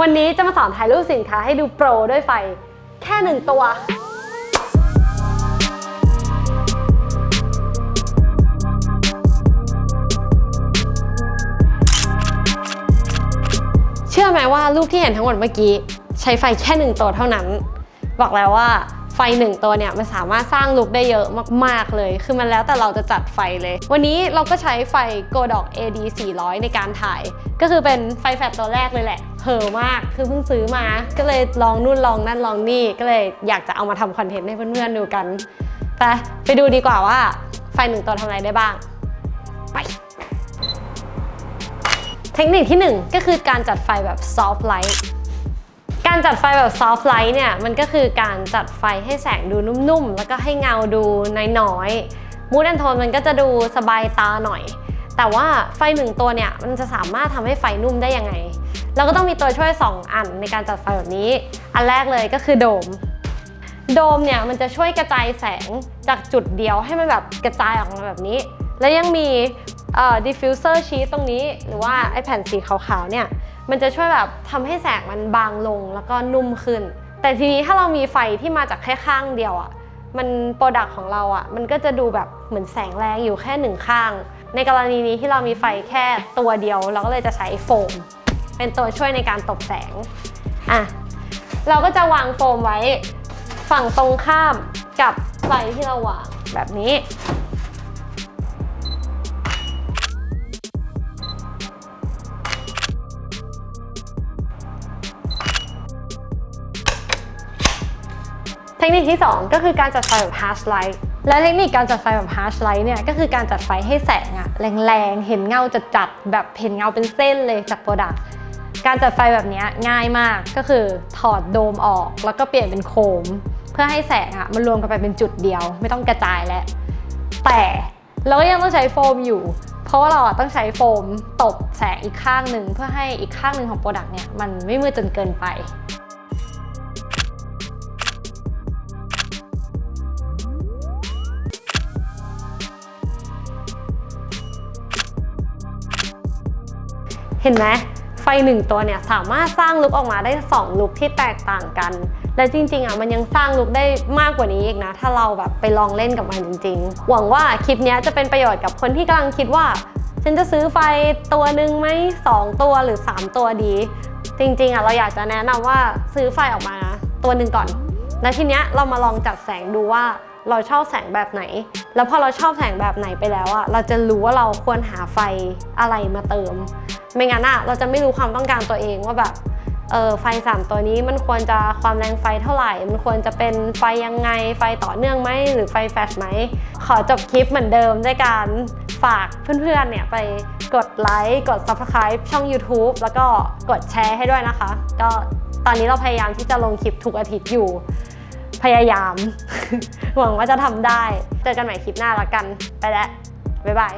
วันนี้จะมาสอนถ่ายรูปสินค้าให้ดูโปรด้วยไฟ แค่หนึ่งตัว เชื่อไหมว่ารูปที่เห็นทั้งหมดเมื่อกี้ ใช้ไฟแค่หนึ่งตัวเท่านั้น บอกแล้วว่า ไฟหนึ่งตัวเนี่ยมันสามารถสร้างลุคได้เยอะมากๆเลย คือมันแล้วแต่เราจะจัดไฟเลย วันนี้เราก็ใช้ไฟ g o d o c AD 400 ในการถ่าย ก็คือเป็นไฟแฟลชตัวแรกเลยแหละเห่อมากคือเพิ่งซื้อมา ก็เลยลองนู่นลองนั่นลองนี่ ก็เลยอยากจะเอามาทำคอนเทนต์ให้เพื่อนๆดูกันไปไปดูดีกว่าว่าไฟหนึ่งตัวทำอะไรได้บ้าง ไป เทคนิคที่ 1 ก็คือการจัดไฟแบบ soft light การจัดไฟแบบ soft light เนี่ยมันก็คือการจัดไฟให้แสงดูนุ่มๆ แล้วก็ให้เงาดูน้อยๆมูดแอนโทนมันก็จะดูสบายตาหน่อย แต่ว่าไฟหนึ่งตัวเนี่ยมันจะสามารถทำให้ไฟนุ่มได้ยังไง เราก็ต้องมีตัวช่วย 2 อันในการจัดไฟแบบนี้ อันแรกเลยก็คือโดม โดมเนี่ยมันจะช่วยกระจายแสงจากจุดเดียวให้มันแบบกระจายออกมาแบบนี้ แล้วยังมี เอ่อ diffuser sheet ตรงนี้หรือว่าไอแผ่นสีขาวๆเนี่ยมันจะช่วยแบบทำให้แสงมันบางลงแล้วก็นุ่มขึ้น แต่ทีนี้ถ้าเรามีไฟที่มาจากแค่ข้างเดียวอะ่ะมันโปรดักของเราอะ่ะมันก็จะดูแบบเหมือนแสงแรงอยู่แค่หนึ่งข้าง ในกรณีนี้ที่เรามีไฟแค่ตัวเดียว เราก็เลยจะใช้โฟม เป็นตัวช่วยในการตบแสงอะเราก็จะวางโฟมไว้ฝั่งตรงข้ามกับไฟที่เราวางแบบนี้ เทคนิคที่ 2 ก็คือการจัดไฟแบบ harsh light และเทคนิคการจัดไฟแบบ harsh light เนี่ยก็คือการจัดไฟให้แสงอะแรงๆ เห็นเงาจัดๆแบบเห็นเงาเป็นเส้นเลยจากโปรดักต์การจัดไฟแบบนี้ง่ายมากก็คือถอดโดมออกแล้วก็เปลี่ยนเป็นโคม เพื่อให้แสงอะมันรวมกันไปเป็นจุดเดียว ไม่ต้องกระจายแล้วแต่เราก็ยังต้องใช้โฟมอยู่ เพราะว่าเราต้องใช้โฟมตบแสงอีกข้างหนึ่งเพื่อให้อีกข้างหนึ่งของโปรดักต์เนี่ยมันไม่มืดจนเกินไป เห็นไหมไฟหนึ่งตัวเนี่ยสามารถสร้างลุคออกมาได้ 2 ลุคที่แตกต่างกัน และจริงๆอะมันยังสร้างลุคได้มากกว่านี้อีกนะ ถ้าเราแบบไปลองเล่นกับมันจริง ๆ หวังว่าคลิปนี้จะเป็นประโยชน์กับคนที่กำลังคิดว่า ฉันจะซื้อไฟตัวหนึ่งไหมสองตัวหรือ 3 ตัวดี จริงๆอะเราอยากจะแนะนำว่าซื้อไฟออกมาตัวหนึ่งก่อน แล้วทีเนี้ยเรามาลองจัดแสงดูว่าเราชอบแสงแบบไหน แล้วพอเราชอบแสงแบบไหนไปแล้วอะเราจะรู้ว่าเราควรหาไฟอะไรมาเติม ไม่งั้นอะเราจะไม่รู้ความต้องการตัวเองว่าแบบเออไฟ 3 ตัวนี้มันควรจะความแรงไฟเท่าไหร่ มันควรจะเป็นไฟยังไง ไฟต่อเนื่องไหม หรือไฟแฟลชไหม ขอจบคลิปเหมือนเดิมด้วยการฝากเพื่อนๆเนี่ยไปกดไลค์ กด Subscribe ช่อง YouTube แล้วก็กดแชร์ให้ด้วยนะคะ ก็ตอนนี้เราพยายามที่จะลงคลิปทุกอาทิตย์อยู่ พยายาม หวังว่าจะทำได้ เจอกันใหม่คลิปหน้าละกัน ไปแล้ว บ๊ายบาย